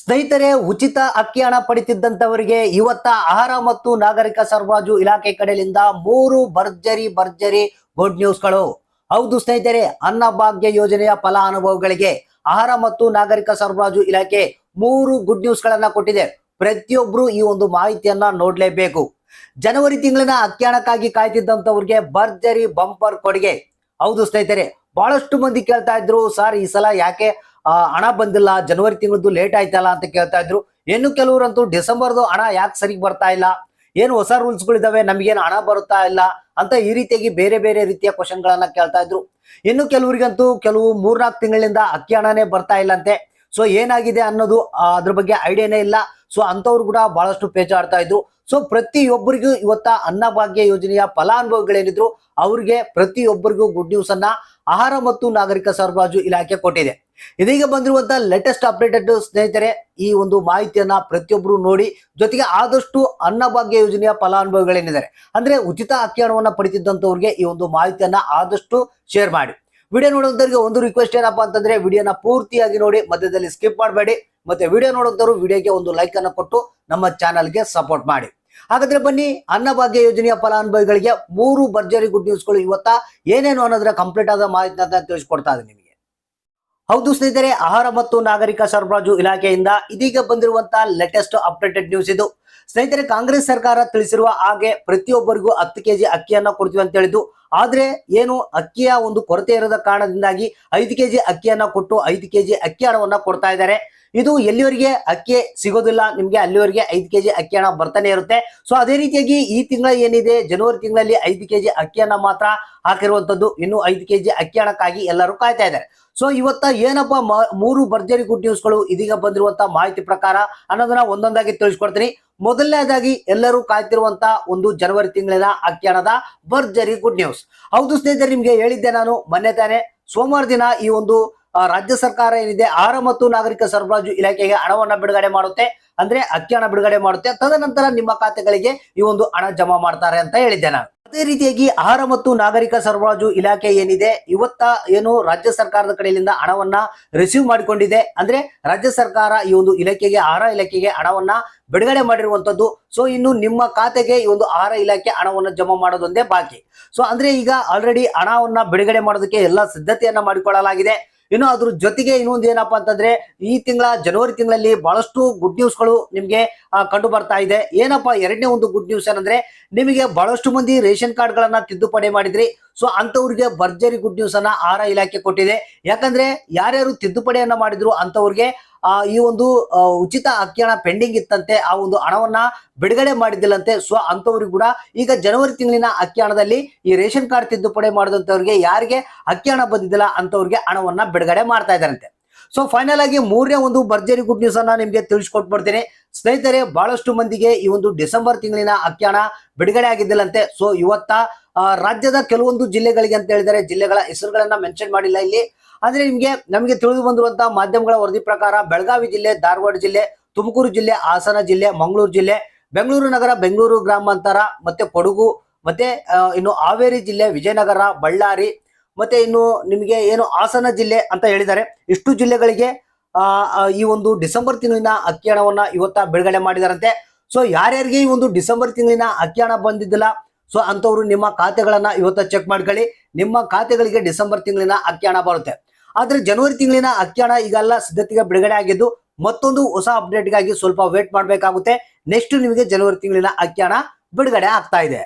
ಸ್ನೇಹಿತರೆ, ಉಚಿತ ಅಕ್ಕಿ ಹಣ ಪಡಿತಿದ್ದಂತವರಿಗೆ ಇವತ್ತ ಆಹಾರ ಮತ್ತು ನಾಗರಿಕ ಸರಬರಾಜು ಇಲಾಖೆ ಕಡೆಯಿಂದ ಮೂರು ಭರ್ಜರಿ ಭರ್ಜರಿ ಗುಡ್ ನ್ಯೂಸ್ಗಳು. ಹೌದು ಸ್ನೇಹಿತರೆ ಅನ್ನಭಾಗ್ಯ ಯೋಜನೆಯ ಫಲಾನುಭವಿಗಳಿಗೆ ಆಹಾರ ಮತ್ತು ನಾಗರಿಕ ಸರಬರಾಜು ಇಲಾಖೆ ಮೂರು ಗುಡ್ ನ್ಯೂಸ್ ಗಳನ್ನ ಕೊಟ್ಟಿದೆ. ಪ್ರತಿಯೊಬ್ರು ಈ ಒಂದು ಮಾಹಿತಿಯನ್ನ ನೋಡ್ಲೇಬೇಕು. ಜನವರಿ ತಿಂಗಳಿನ ಅಕ್ಕಿ ಹಣಕ್ಕಾಗಿ ಕಾಯ್ತಿದ್ದಂತವ್ರಿಗೆ ಭರ್ಜರಿ ಬಂಪರ್ ಕೊಡುಗೆ. ಹೌದು ಸ್ನೇಹಿತರೆ, ಬಹಳಷ್ಟು ಮಂದಿ ಕೇಳ್ತಾ ಇದ್ರು, ಸರ್ ಈ ಸಲ ಯಾಕೆ ಹಣ ಬಂದಿಲ್ಲ, ಜನವರಿ ತಿಂಗಳದ್ದು ಲೇಟ್ ಆಯ್ತಲ್ಲ ಅಂತ ಕೇಳ್ತಾ ಇದ್ರು. ಇನ್ನು ಕೆಲವರಂತೂ ಡಿಸೆಂಬರ್ದು ಹಣ ಯಾಕೆ ಸರಿಗೆ ಬರ್ತಾ ಇಲ್ಲ? ಏನು ಹೊಸ ರೂಲ್ಸ್ಗಳಿದಾವೆ ನಮಗೇನು ಹಣ ಬರುತ್ತಾ ಇಲ್ಲ? ಅಂತ ಈ ರೀತಿಯಾಗಿ ಬೇರೆ ಬೇರೆ ರೀತಿಯ ಕ್ವಶನ್ ಗಳನ್ನ ಕೇಳ್ತಾ ಇದ್ರು. ಇನ್ನು ಕೆಲವರಿಗಂತೂ ಕೆಲವು ಮೂರ್ನಾಲ್ಕು ತಿಂಗಳಿಂದ ಅಕ್ಕಿ ಹಣನೇ ಬರ್ತಾ ಇಲ್ಲಂತೆ. ಸೊ ಏನಾಗಿದೆ ಅನ್ನೋದು ಅದ್ರ ಬಗ್ಗೆ ಐಡಿಯಾನೇ ಇಲ್ಲ. ಸೊ ಅಂಥವ್ರು ಕೂಡ ಬಹಳಷ್ಟು ಪೇಚಾಡ್ತಾ ಇದ್ರು. ಸೊ ಪ್ರತಿಯೊಬ್ಬರಿಗೂ ಇವತ್ತ ಅನ್ನಭಾಗ್ಯ ಯೋಜನೆಯ ಫಲಾನುಭವಿಗಳೇನಿದ್ರು, ಅವ್ರಿಗೆ ಪ್ರತಿಯೊಬ್ಬರಿಗೂ ಗುಡ್ ನ್ಯೂಸ್ ಅನ್ನ ಆಹಾರ ಮತ್ತು ನಾಗರಿಕ ಸರಬರಾಜು ಇಲಾಖೆ ಕೊಟ್ಟಿದೆ. ಇದೀಗ ಬಂದಿರುವಂತಹ ಲೇಟೆಸ್ಟ್ ಅಪ್ಡೇಟೆಡ್ ಸ್ನೇಹಿತರೆ, ಈ ಒಂದು ಮಾಹಿತಿಯನ್ನ ಪ್ರತಿಯೊಬ್ಬರು ನೋಡಿ, ಜೊತೆಗೆ ಆದಷ್ಟು ಅನ್ನಭಾಗ್ಯ ಯೋಜನೆಯ ಫಲಾನುಭವಿಗಳೇನಿದ್ದಾರೆ. ಅಂದ್ರೆ ಉಚಿತ ಅಕ್ಕಿ ಹಣವನ್ನ ಪಡಿತಿದ್ದಂತವ್ರಿಗೆ ಈ ಒಂದು ಮಾಹಿತಿಯನ್ನ ಆದಷ್ಟು ಶೇರ್ ಮಾಡಿ. ವಿಡಿಯೋ ನೋಡುವಂತವ್ರಿಗೆ ಒಂದು ರಿಕ್ವೆಸ್ಟ್ ಏನಪ್ಪಾ ಅಂತಂದ್ರೆ, ವಿಡಿಯೋನ ಪೂರ್ತಿಯಾಗಿ ನೋಡಿ, ಮಧ್ಯದಲ್ಲಿ ಸ್ಕಿಪ್ ಮಾಡಬೇಡಿ. ಮತ್ತೆ ವಿಡಿಯೋ ನೋಡುವಂತವ್ರು ವಿಡಿಯೋಗೆ ಒಂದು ಲೈಕ್ ಅನ್ನು ಕೊಟ್ಟು ನಮ್ಮ ಚಾನಲ್ಗೆ ಸಪೋರ್ಟ್ ಮಾಡಿ. ಹಾಗಾದ್ರೆ ಬನ್ನಿ, ಅನ್ನಭಾಗ್ಯ ಯೋಜನೆಯ ಫಲಾನುಭವಿಗಳಿಗೆ ಮೂರು ಭರ್ಜರಿ ಗುಡ್ ನ್ಯೂಸ್ಗಳು ಇವತ್ತ ಏನೇನು ಅನ್ನೋದ್ರ ಕಂಪ್ಲೀಟ್ ಆದ ಮಾಹಿತಿ ಅಂತ ತಿಳಿಸ್ಕೊಡ್ತಾ ಇದೆ ನಿಮಗೆ. ಹೌದು ಸ್ನೇಹಿತರೆ, ಆಹಾರ ಮತ್ತು ನಾಗರಿಕ ಸರಬರಾಜು ಇಲಾಖೆಯಿಂದ ಇದೀಗ ಬಂದಿರುವಂತಹ ಲೇಟೆಸ್ಟ್ ಅಪ್ಡೇಟೆಡ್ ನ್ಯೂಸ್ ಇದು. ಸ್ನೇಹಿತರೆ, ಕಾಂಗ್ರೆಸ್ ಸರ್ಕಾರ ತಿಳಿಸಿರುವ ಹಾಗೆ ಪ್ರತಿಯೊಬ್ಬರಿಗೂ ಹತ್ತು ಕೆಜಿ ಅಕ್ಕಿಯನ್ನ ಕೊಡ್ತೀವಿ ಅಂತ ಹೇಳಿದ್ದು, ಆದ್ರೆ ಏನು ಅಕ್ಕಿಯ ಒಂದು ಕೊರತೆ ಇರದ ಕಾರಣದಿಂದಾಗಿ ಐದು ಕೆಜಿ ಅಕ್ಕಿಯನ್ನ ಕೊಟ್ಟು ಐದು ಕೆಜಿ ಅಕ್ಕಿ ಹಣವನ್ನ ಕೊಡ್ತಾ ಇದ್ದಾರೆ. ಇದು ಎಲ್ಲಿವರೆಗೆ ಅಕ್ಕಿ ಸಿಗೋದಿಲ್ಲ? ನಿಮ್ಗೆ ಅಲ್ಲಿವರೆಗೆ ಐದು ಕೆಜಿ ಅಕ್ಕಿ ಹಣ ಬರ್ತಾನೆ ಇರುತ್ತೆ. ಸೊ ಅದೇ ರೀತಿಯಾಗಿ ಈ ತಿಂಗಳ ಏನಿದೆ? ಜನವರಿ ತಿಂಗಳಲ್ಲಿ ಐದು ಕೆಜಿ ಅಕ್ಕಿಯನ್ನ ಮಾತ್ರ ಹಾಕಿರುವಂತದ್ದು. ಇನ್ನು ಐದು ಕೆಜಿ ಅಕ್ಕಿ ಹಣಕ್ಕಾಗಿ ಎಲ್ಲರೂ ಕಾಯ್ತಾ ಇದ್ದಾರೆ. ಸೊ ಇವತ್ತ ಏನಪ್ಪ ಮೂರು ಭರ್ಜರಿ ಗುಡ್ ನ್ಯೂಸ್ಗಳು ಇದೀಗ ಬಂದಿರುವಂತ ಮಾಹಿತಿ ಪ್ರಕಾರ? ಅನ್ನೋದನ್ನ ಒಂದೊಂದಾಗಿ ತಿಳಿಸ್ಕೊಡ್ತೀನಿ. ಮೊದಲನೇದಾಗಿ ಎಲ್ಲರೂ ಕಾಯ್ತಿರುವಂತ ಒಂದು ಜನವರಿ ತಿಂಗಳಿನ ಅಕ್ಕಿ ಹಣದ ಭರ್ಜರಿ ಗುಡ್ ನ್ಯೂಸ್. ಹೌದು ಸ್ನೇಹಿತರೆ, ನಿಮ್ಗೆ ಹೇಳಿದ್ದೆ ನಾನು ಮೊನ್ನೆ ತಾನೆ. ಸೋಮವಾರ ದಿನ ಈ ಒಂದು ರಾಜ್ಯ ಸರ್ಕಾರ ಏನಿದೆ, ಆಹಾರ ಮತ್ತು ನಾಗರಿಕ ಸರಬರಾಜು ಇಲಾಖೆಗೆ ಹಣವನ್ನ ಬಿಡುಗಡೆ ಮಾಡುತ್ತೆ, ಅಂದ್ರೆ ಅಕ್ಕಿ ಹಣ ಬಿಡುಗಡೆ ಮಾಡುತ್ತೆ. ತದನಂತರ ನಿಮ್ಮ ಖಾತೆಗಳಿಗೆ ಈ ಒಂದು ಹಣ ಜಮಾ ಮಾಡ್ತಾರೆ ಅಂತ ಹೇಳಿದ್ದೆ ನಾನು. ಅದೇ ರೀತಿಯಾಗಿ ಆಹಾರ ಮತ್ತು ನಾಗರಿಕ ಸರಬರಾಜು ಇಲಾಖೆ ಏನಿದೆ, ಇವತ್ತ ಏನು ರಾಜ್ಯ ಸರ್ಕಾರದ ಕಡೆಯಿಂದ ಹಣವನ್ನ ರಿಸೀವ್ ಮಾಡಿಕೊಂಡಿದೆ, ಅಂದ್ರೆ ರಾಜ್ಯ ಸರ್ಕಾರ ಈ ಒಂದು ಇಲಾಖೆಗೆ, ಆಹಾರ ಇಲಾಖೆಗೆ ಹಣವನ್ನ ಬಿಡುಗಡೆ ಮಾಡಿರುವಂತದ್ದು. ಸೊ ಇನ್ನು ನಿಮ್ಮ ಖಾತೆಗೆ ಈ ಒಂದು ಆಹಾರ ಇಲಾಖೆ ಹಣವನ್ನು ಜಮಾ ಮಾಡೋದೊಂದೇ ಬಾಕಿ. ಸೊ ಅಂದ್ರೆ ಈಗ ಆಲ್ರೆಡಿ ಹಣವನ್ನ ಬಿಡುಗಡೆ ಮಾಡೋದಕ್ಕೆ ಎಲ್ಲ ಸಿದ್ಧತೆಯನ್ನ ಮಾಡಿಕೊಳ್ಳಲಾಗಿದೆ. ಇನ್ನು ಅದ್ರ ಜೊತೆಗೆ ಇನ್ನೊಂದು ಏನಪ್ಪಾ ಅಂತಂದ್ರೆ ಈ ತಿಂಗಳ ಜನವರಿ ತಿಂಗಳಲ್ಲಿ ಬಹಳಷ್ಟು ಗುಡ್ ನ್ಯೂಸ್ಗಳು ನಿಮ್ಗೆ ಆ, ಕಂಡು ಬರ್ತಾ ಇದೆ. ಏನಪ್ಪಾ ಎರಡನೇ ಒಂದು ಗುಡ್ ನ್ಯೂಸ್ ಏನಂದ್ರೆ ನಿಮಗೆ ಬಹಳಷ್ಟು ಮಂದಿ ರೇಷನ್ ಕಾರ್ಡ್ ಗಳನ್ನ ತಿದ್ದುಪಡಿ ಮಾಡಿದ್ರಿ. ಸೊ ಅಂತವ್ರಿಗೆ ಭರ್ಜರಿ ಗುಡ್ ನ್ಯೂಸ್ ಅನ್ನ ಆಹಾರ ಇಲಾಖೆ ಕೊಟ್ಟಿದೆ. ಯಾಕಂದ್ರೆ ಯಾರ್ಯಾರು ತಿದ್ದುಪಡಿಯನ್ನ ಮಾಡಿದ್ರು ಅಂತವ್ರಿಗೆ ಆ, ಈ ಒಂದು ಉಚಿತ ಅಕ್ಕಿ ಹಣ ಪೆಂಡಿಂಗ್ ಇತ್ತಂತೆ, ಆ ಒಂದು ಹಣವನ್ನ ಬಿಡುಗಡೆ ಮಾಡಿದ್ದಿಲ್ಲಂತೆ. ಸೊ ಅಂತವ್ರಿಗೆ ಕೂಡ ಈಗ ಜನವರಿ ತಿಂಗಳಿನ ಅಕ್ಕಿ ಹಣದಲ್ಲಿ ಈ ರೇಷನ್ ಕಾರ್ಡ್ ತಿದ್ದುಪಡಿ ಮಾಡಿದಂತವ್ರಿಗೆ ಯಾರಿಗೆ ಅಕ್ಕಿ ಹಣ ಬಂದಿದ್ದಿಲ್ಲ ಅಂತವ್ರಿಗೆ ಹಣವನ್ನ ಬಿಡುಗಡೆ ಮಾಡ್ತಾ ಇದ್ದಾರಂತೆ. ಸೊ ಫೈನಲ್ ಆಗಿ ಮೂರನೇ ಒಂದು ಭರ್ಜರಿ ಗುಡ್ ನ್ಯೂಸ್ ಅನ್ನ ನಿಮ್ಗೆ ತಿಳಿಸ್ಕೊಟ್ಬಿಡ್ತೀನಿ ಸ್ನೇಹಿತರೆ, ಬಹಳಷ್ಟು ಮಂದಿಗೆ ಈ ಒಂದು ಡಿಸೆಂಬರ್ ತಿಂಗಳಿನ ಅಖ್ಯಾನ ಬಿಡುಗಡೆ ಆಗಿದ್ದಿಲ್ಲಂತೆ. ಸೊ ಇವತ್ತ ರಾಜ್ಯದ ಕೆಲವೊಂದು ಜಿಲ್ಲೆಗಳಿಗೆ ಅಂತ ಹೇಳಿದರೆ, ಜಿಲ್ಲೆಗಳ ಹೆಸರುಗಳನ್ನ ಮೆನ್ಷನ್ ಮಾಡಿಲ್ಲ ಇಲ್ಲಿ. ಅಂದ್ರೆ ನಿಮ್ಗೆ, ನಮಗೆ ತಿಳಿದು ಬಂದಿರುವಂತಹ ಮಾಧ್ಯಮಗಳ ವರದಿ ಪ್ರಕಾರ ಬೆಳಗಾವಿ ಜಿಲ್ಲೆ, ಧಾರವಾಡ ಜಿಲ್ಲೆ, ತುಮಕೂರು ಜಿಲ್ಲೆ, ಹಾಸನ ಜಿಲ್ಲೆ, ಮಂಗಳೂರು ಜಿಲ್ಲೆ, ಬೆಂಗಳೂರು ನಗರ, ಬೆಂಗಳೂರು ಗ್ರಾಮಾಂತರ, ಮತ್ತೆ ಕೊಡಗು, ಮತ್ತೆ ಇನ್ನು ಹಾವೇರಿ ಜಿಲ್ಲೆ, ವಿಜಯನಗರ, ಬಳ್ಳಾರಿ, ಮತ್ತೆ ಇನ್ನು ನಿಮಗೆ ಏನು ಹಾಸನ ಜಿಲ್ಲೆ ಅಂತ ಹೇಳಿದ್ದಾರೆ ಇಷ್ಟು ಜಿಲ್ಲೆಗಳಿಗೆ ಈ ಒಂದು ಡಿಸೆಂಬರ್ ತಿಂಗಳಿನ ಅಕ್ಕಿ ಹಣವನ್ನ ಇವತ್ತ ಬಿಡುಗಡೆ ಮಾಡಿದಾರಂತೆ. ಸೊ ಯಾರ್ಯಾರಿಗೆ ಈ ಒಂದು ಡಿಸೆಂಬರ್ ತಿಂಗಳಿನ ಅಕ್ಕಿ ಹಣ ಬಂದಿದ್ದಿಲ್ಲ? ಸೊ ಅಂತವ್ರು ನಿಮ್ಮ ಖಾತೆಗಳನ್ನ ಇವತ್ತ ಚೆಕ್ ಮಾಡ್ಕೊಳ್ಳಿ. ನಿಮ್ಮ ಖಾತೆಗಳಿಗೆ ಡಿಸೆಂಬರ್ ತಿಂಗಳಿನ ಅಕ್ಕಿ ಹಣ ಬರುತ್ತೆ. ಆದ್ರೆ ಜನವರಿ ತಿಂಗಳಿನ ಅಕ್ಕಿ ಹಣ ಈಗೆಲ್ಲ ಸಿದ್ಧತೆಗೆ ಬಿಡುಗಡೆ ಆಗಿದ್ದು, ಮತ್ತೊಂದು ಹೊಸ ಅಪ್ಡೇಟ್ಗಾಗಿ ಸ್ವಲ್ಪ ವೇಟ್ ಮಾಡಬೇಕಾಗುತ್ತೆ. ನೆಕ್ಸ್ಟ್ ನಿಮಗೆ ಜನವರಿ ತಿಂಗಳಿನ ಅಕ್ಕಿ ಹಣ ಬಿಡುಗಡೆ ಆಗ್ತಾ ಇದೆ.